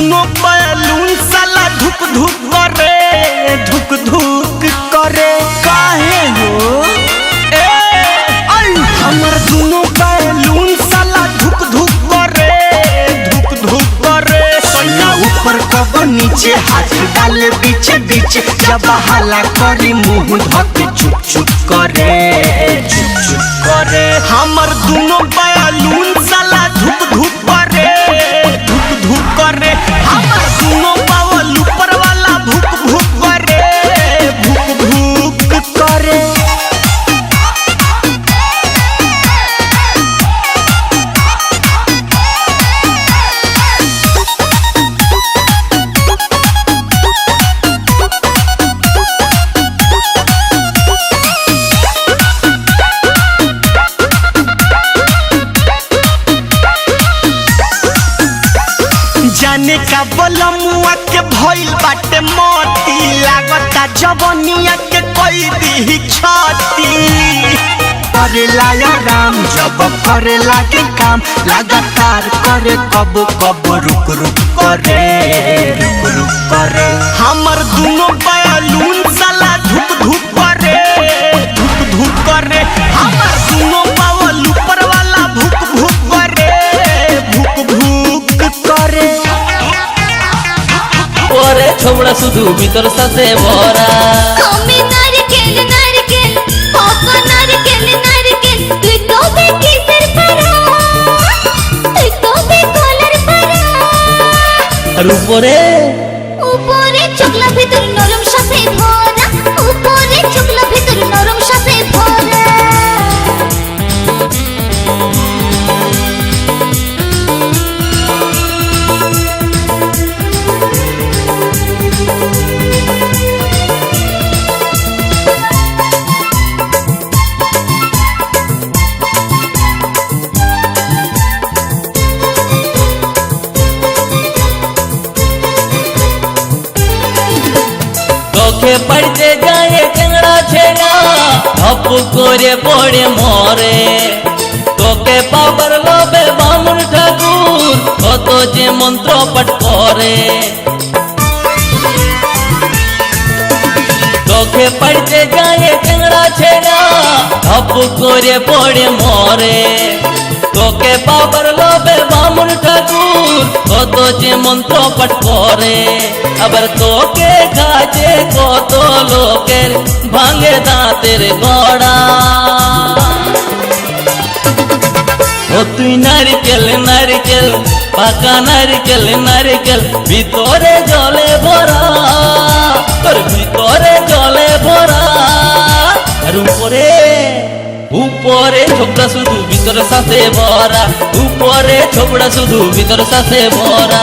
दुनो बैलून साला धुक धुक करे, धुक धुक करे। काहे हो? ए हमर दुनो बैलून साला धुक धुक करे, धुक धुक करे। सैया ऊपर कब नीचे, हाथ डाले बीचे बीचे, जब हाला करी मुँह धके चुप चुप करे चुप चुप करे। हमर दुनो जाने का बलमुआ के भइल बाटे मोती लागता जवनिया के कोई दी छाती करे लाया राम जब करे लागे काम लगातार करे कब कब रुक रुक करे পারা শুধু ভিতর সাথে ভরা। আর উপরে? উপরে চকলা ভিতর নরম সাথে ভরা। চোখে পড়তে যায় চেংড়া ছেড়া ধপ করে পড়ে মরে। তোকে পাবার লোভে বামুন ঠাকুর, কত যে মন্ত্র পাঠ করে। চোখে পড়তে যায় চেংড়া ছেড়া ধপ করে পড়ে মরে। তোকে পাবার লোভে বামুন ঠাকুর কত যে মন্ত্র পাঠ করে আবার তোকে কাজে কত লোকের ভাঙে দাঁতের গড়া ও তুই নারিকেল নারিকেল পাকা নারিকেল নারিকেল ভিতরে জলে উপরে ছোবড়া শুধু ভিতরে সাথে ভরা। উপরে ছোবড়া শুধু ভিতরে সাথে ভরা।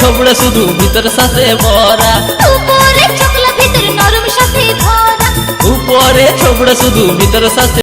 ছোবড়ে শুধু ভিতর সাথে ভরা। উপরে চোখলা ভিতর নরম সাথে ভরা। উপরে ছোবড়ে শুধু ভিতর সাথে